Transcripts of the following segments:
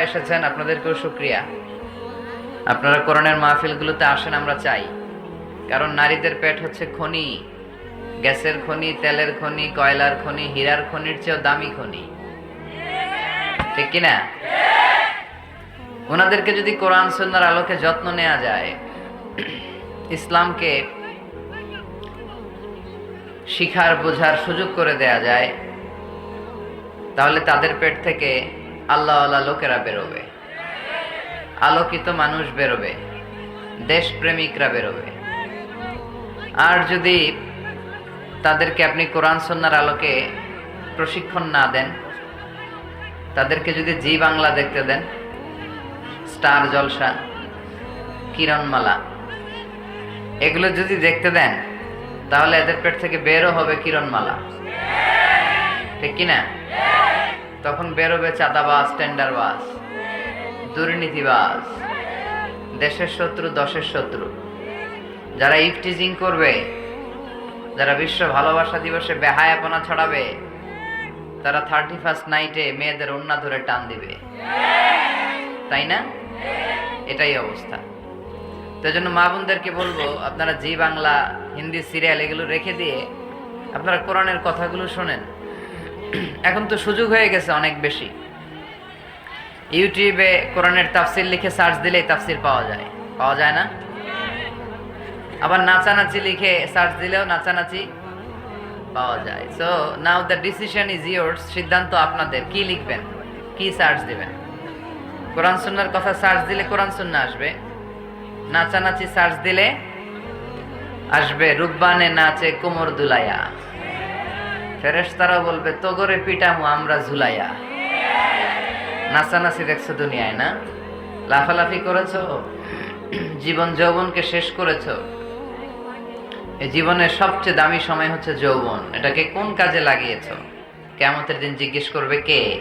এসেছেন, আপনাদেরকেও শুক্রিয়া। আপনারা কোরআনের মাহফিলগুলোতে আসেন, আমরা চাই। কারণ নারীদের পেট হচ্ছে খনি। গ্যাসের খনি, তেলের খনি, কয়লার খনি, হীরার খনির চেয়েও দামি খনি। ঠিক কিনা ওনাদেরকে যদি কোরআন সন্ন্যার আলোকে যত্ন নেওয়া যায়, ইসলামকে শিখার, বোঝার সুযোগ করে দেয়া যায়, তাহলে তাদের পেট থেকে আল্লাহ লোকেরা বেরোবে। আলোকিত মানুষ বেরোবে। দেশপ্রেমিকরা বেরোবে। আর যদি তাদেরকে আপনি কোরআন সন্ন্যার আলোকে প্রশিক্ষণ না দেন, তাদেরকে যদি জি বাংলা দেখতে দেন, স্টার জলসা, কিরণমালা, এগুলো যদি দেখতে দেন, তাহলে এদের পেট থেকে বেরও হবে কিরণমালা। ঠিক কিনা? তখন বেরোবে চাঁদাবাজ, টেন্ডারবাজ, দুর্নীতিবাজ, দেশের শত্রু, দশের শত্রু। যারা ইফটিজিং করবে, যারা বিশ্ব ভালোবাসা দিবসে বেহায়াপনা ছড়াবে, তারা থার্টি ফার্স্ট নাইটে মেয়েদের অন্যা ধরে টান দিবে। তাই না? এটাই অবস্থা। তো জন্য মা বোনদেরকে বলব, আপনারা জি বাংলা, হিন্দি সিরিয়াল এগুলো রেখে দিয়ে আপনারা কোরআনের কথাগুলো শোনেন। এখন তো সুযোগ হয়ে গেছে অনেক বেশি। ইউটিউবে কোরআনের তাফসির লিখে সার্চ দিলেই তাফসির পাওয়া যায়। পাওয়া যায় না? আবার নাচানাচি লিখে সার্চ দিলেও নাচানাচি পাওয়া যায়। So now the decision is yours সিদ্ধান্ত আপনাদের। কি লিখবেন? কি সার্চ দিবেন? কোরআন সুন্নার কথা সার্চ দিলে কোরআন সুন্না আসবে। নাচানাচি সার্চ দিলে আসবে। রুব্বানে নাচে কোমর দুলাইয়া। ফেরেশতারা বলবে, তোগরে পিটামু আমরা ঝুলাইয়া। নাচানাচি দেখছ দুনিয়ায়, না? লাফালাফি করেছ? জীবন যৌবনকে শেষ করেছ? এই জীবনের সবচেয়ে দামি সময় হচ্ছে যৌবন। এটাকে কোন কাজে লাগিয়েছ? কেমতের দিন জিজ্ঞেস করবে কে?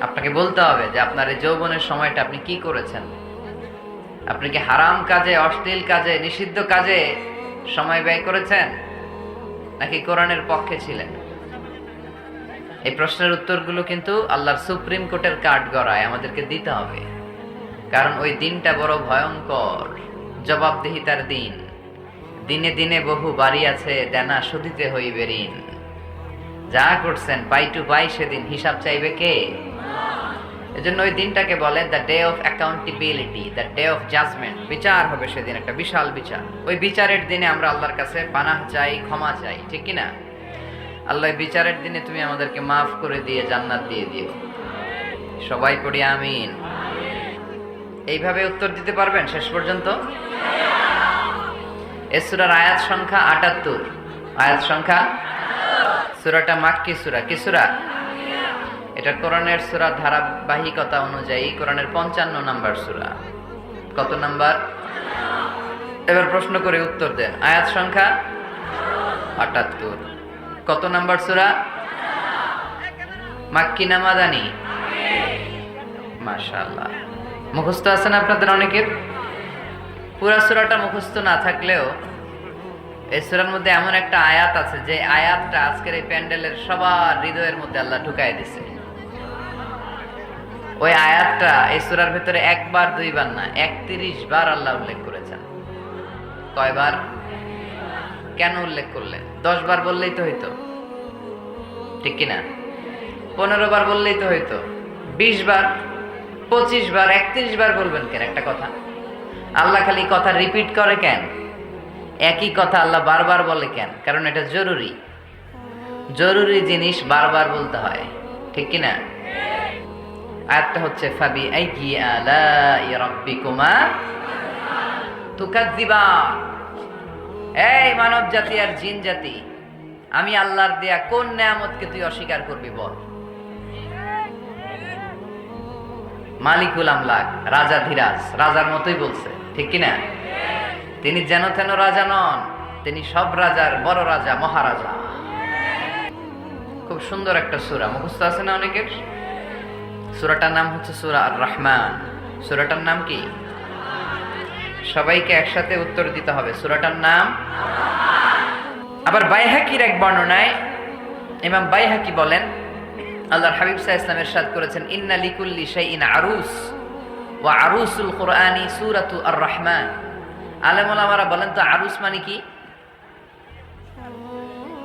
আপনাকে বলতে হবে যে আপনার এই যৌবনের সময়টা আপনি কি করেছেন? আপনি কি হারাম কাজে, অশ্লীল কাজে, নিষিদ্ধ কাজে সময় ব্যয় করেছেন? নাকি কোরআনের পক্ষে ছিলেন? এই প্রশ্নের উত্তরগুলো কিন্তু আল্লাহর সুপ্রিম কোর্টের কাঠ গড়ায় আমাদেরকে দিতে হবে। কারণ ওই দিনটা বড় ভয়ঙ্কর। জবাবদিহিতার দিন। দিনে দিনে বহু বাড়ি আছে, দেনা শুধিতে হইবে ঋণ। যা করছেন পাই টু পাই সেদিন হিসাব চাইবে কে? এজন্য ওই দিনটাকে বলে the day of accountability the day of judgement বিচার হবে সেদিন, একটা বিশাল বিচার। ওই বিচারের দিনে আমরা আল্লাহর কাছে পানাহ চাই, ক্ষমা চাই, ঠিক কি না? আল্লাহ বিচারের দিনে তুমি আমাদেরকে মাফ করে দিয়ে, জান্নাত দিয়ে দিও। সবাই পড়ি আমিন। এইভাবে উত্তর দিতে পারবেন শেষ পর্যন্ত? এ সুরার আয়াত সংখ্যা আটাত্তর। আয়াত সংখ্যা? সুরাটা মাক্কি সুরা। কি সুরা? এটা কোরআনের সুরা ধারাবাহিকতা অনুযায়ী কোরআনের পঞ্চান্ন নাম্বার সুরা। কত নাম্বার? এবার প্রশ্ন করে উত্তর দেন। আয়াত সংখ্যা আটাত্তর। কত নাম্বার সুরা? মাক্কি না মাদানি? মাশাআল্লাহ। মুখস্থ আছেন আপনাদের অনেকের? পুরা সুরাটা মুখস্থ না থাকলেও এই সুরার মধ্যে এমন একটা আয়াত আছে যে আয়াতটা আজকের এই প্যান্ডেলের সবার হৃদয়ের মধ্যে আল্লাহ ঢুকাই দিছে ওই আয়াতটা এই সুরার ভেতরে একবার, দুইবার না, একত্রিশ বার আল্লাহ উল্লেখ করেছেন। কয়বার? কেন উল্লেখ করলেন? দশ বার বললেই তো হইতো। ঠিক কিনা? পনেরো বার বললেই তো হইতো। বিশ বার, পঁচিশ বার, একত্রিশ বার বলবেন কেন? একটা কথা। আল্লাহ খালি কথা রিপিট করে কেন? একই কথা আল্লাহ বারবার বলে কেন? কারণ এটা জরুরি। জরুরি জিনিস বারবার বলতে হয়। ঠিক কিনা? হচ্ছে ফাবি আলা তুকাদ্দিবা এই মানব জাতি আর জিন জাতি আমি আল্লাহর দেয়া কোন তুই অস্বীকার করবি বল? মালিকুল আমলাক, রাজা ধীরাজ, রাজার মতোই বলছে, ঠিক কিনা? তিনি যেন তেন রাজা নন, তিনি সব রাজার বড় রাজা, মহারাজা। খুব সুন্দর একটা সুরা, মুখস্থ আছে না অনেকের? সুরাটার নাম হচ্ছে সুরা আর রহমান সুরাটার নাম কি? সবাইকে একসাথে উত্তর দিতে হবে। সুরাটার নাম? আবার বাইহাকির এক বর্ণনায় ইমাম বাইহাকি বলেন, আল্লাহর হাবিব সাহা ইসলাম এরশাদ করেছেন, ইন্না লিকুল্লি শাইইন আরুস ওয়া আরুসুল কোরআনি সূরাতু আর রহমান আলেম ওলামারা বলেন তো আরুস মানে কি?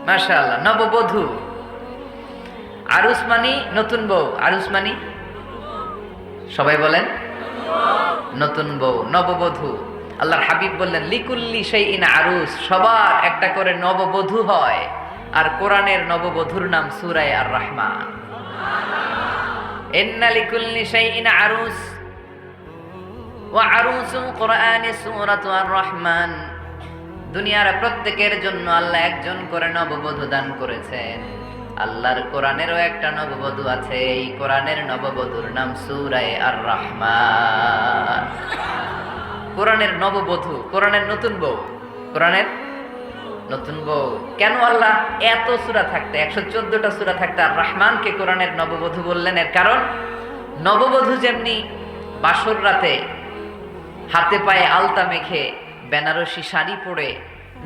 মাশাআল্লাহ, নববধূ। আরুস মানি নতুন বউ। আরুস মানি সবাই বলেন, নতুন বউ, নববধূ। আল্লাহর হাবিব বললেন, লিকুল্লি সেই ইন আরুস, সবার একটা করে নববধূ হয়। আর কোরআনের নববধূর নাম সুরায় আর রহমান সেই ইন দুনিয়ার প্রত্যেকের জন্য আল্লাহ একজন করে নববধূ দান করেছেন। আল্লাহর কোরআনেরও একটা নববধূ আছে, এই কোরআনের নববধূর নাম সুরায় আর রহমান কোরআনের নববধূ, কোরআনের নতুন বউ, কোরআনের নতুন বউ। কেন আল্লাহ এত সুরা থাকতে, একশো চোদ্দটা সুরা থাকতে আর রহমানকে কোরআনের নববধূ বললেন? এর কারণ, নববধূ যেমনি বাসর রাতে হাতে পায়ে আলতা মেখে বেনারসি শাড়ি পরে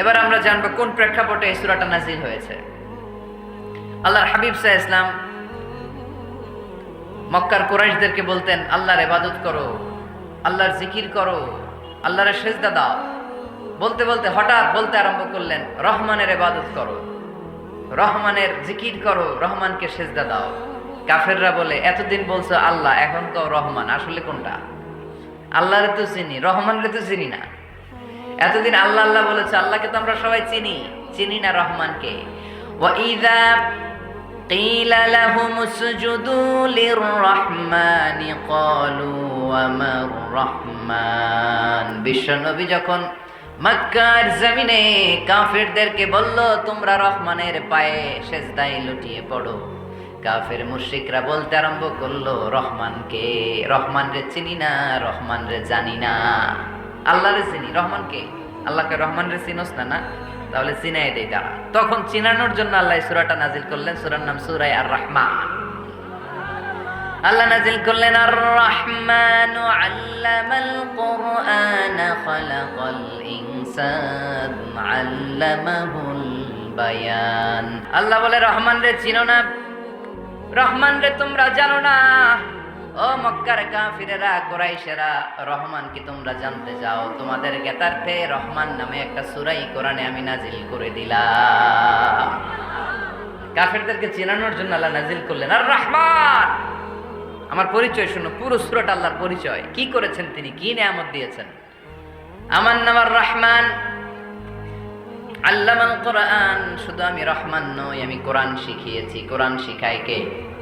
এবার আমরা জানব কোন প্রেক্ষাপটে এই সুরাটা নাজিল হয়েছে। আল্লাহর হাবিব সাহ ইসলাম মক্কার কোরাইশদেরকে বলতেন, আল্লাহর ইবাদত করো, আল্লাহর জিকির করো, আল্লাহর সেজদা দাও। বলতে বলতে হঠাৎ বলতে আরম্ভ করলেন, রহমানের ইবাদত করো, রহমানের জিকির করো, রহমানকে সেজদা দাও। কাফেররা বলে, এতদিন বলছো আল্লাহ, এখন তো রহমান, আসলে কোনটা? আল্লাহরে তো চিনি, রহমানরে তো চিনি না। এতদিন আল্লাহ আল্লাহ বলেছে আল্লাহকে তো আমরা সবাই চিনি চিনি না রহমানকে وَإِذَا قِيلَ لَهُمُ اسْجُدُوا لِلرَّحْمَنِ قَالُوا وَمَا الرَّحْمَنُ বিশ্বনবী যখন মক্কার জমিনে কাফেরদেরকে বলল তোমরা রহমানের পায়ে সেজদায় লুটিয়ে পড়ো কাফের মুশরিকরা বলতে আরম্ভ করলো রহমানকে রহমান রে চিনি না রহমান রে জানি না আল্লাহ রে চিনি রহমানকে আল্লাহকে রহমান রে চিনোস না না, তাহলে চিনাই দেই তারা। তখন চিনানোর জন্য আল্লাহ সুরাটা নাজিল করলেন, সুরার নাম সুরাই আর রহমান আল্লাহ নাজিল করলেন আর রহমান আল্লামাল কোরআন খালাকাল ইনসান আল্লামাহুল বায়ান। আল্লাহ বলে রহমান রে চিনো না। রহমান রে তোমরা জানো না। ও মক্কার কাফিরেরা, কোরাইশেরা, রহমান কি তোমরা জানতে যাও তোমাদের জ্ঞাতার্থে রহমান নামে একটা সুরাই কোরআনে আমি নাজিল করে দিলাম। কাফেরদেরকে চেনানোর জন্য আল্লাহ নাজিল করলেন। আর রহমান! আমার পরিচয় শুনো, পুরো সুরাট আল্লাহর পরিচয়। কি করেছেন তিনি? কি নেয়ামত দিয়েছেন? আমার নাম আর রহমান। আল্লামাল কোরআন। শুধু আমি রহমান নই, আমি কোরআন শিখিয়েছি। কোরআন শিখাই কে?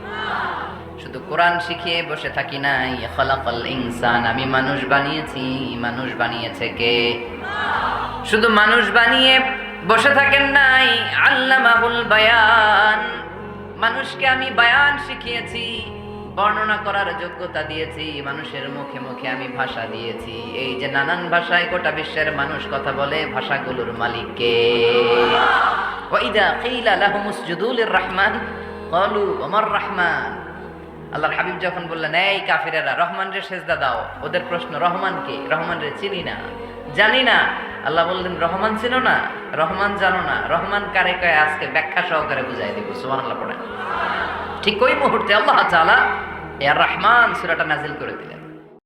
শুধু কোরআন শিখিয়ে বসে থাকি নাই। খলাকল ইনসান, আমি মানুষ বানিয়েছি। মানুষ বানিয়েছে কে? শুধু মানুষ বানিয়ে বসে থাকেন নাই। আল্লামাহুল বায়ান। মানুষকে আমি বায়ান শিখিয়েছি। বর্ণনা করার যোগ্যতা দিয়েছি। মানুষের মুখে মুখে আমি ভাষা দিয়েছি। এই যে নানান ভাষায় গোটা বিশ্বের মানুষ কথা বলে, ভাষাগুলোর মালিককে ওয়াইদা কিলা লাহুমুস জুদুলির রহমান। ক্বালু ওমর রহমান। আল্লাহর হাবিব যখন বললেন, এই কাফিরেরা রহমান রে সেজদা দাও। ওদের প্রশ্ন, রহমান কে? রহমান রে চিনি না। জানি না। আল্লাহ বললেন, রহমান চিনো না? রহমান জানো না। রহমান কারে কয়ে? আজকে ব্যাখ্যা সহকারে বুঝাই দিব। সুবহানাল্লাহ পড়ে ঠিক ওই মুহূর্তে আল্লাহ চালা এ রহমান সুরাটা নাজিল করে দিলেন।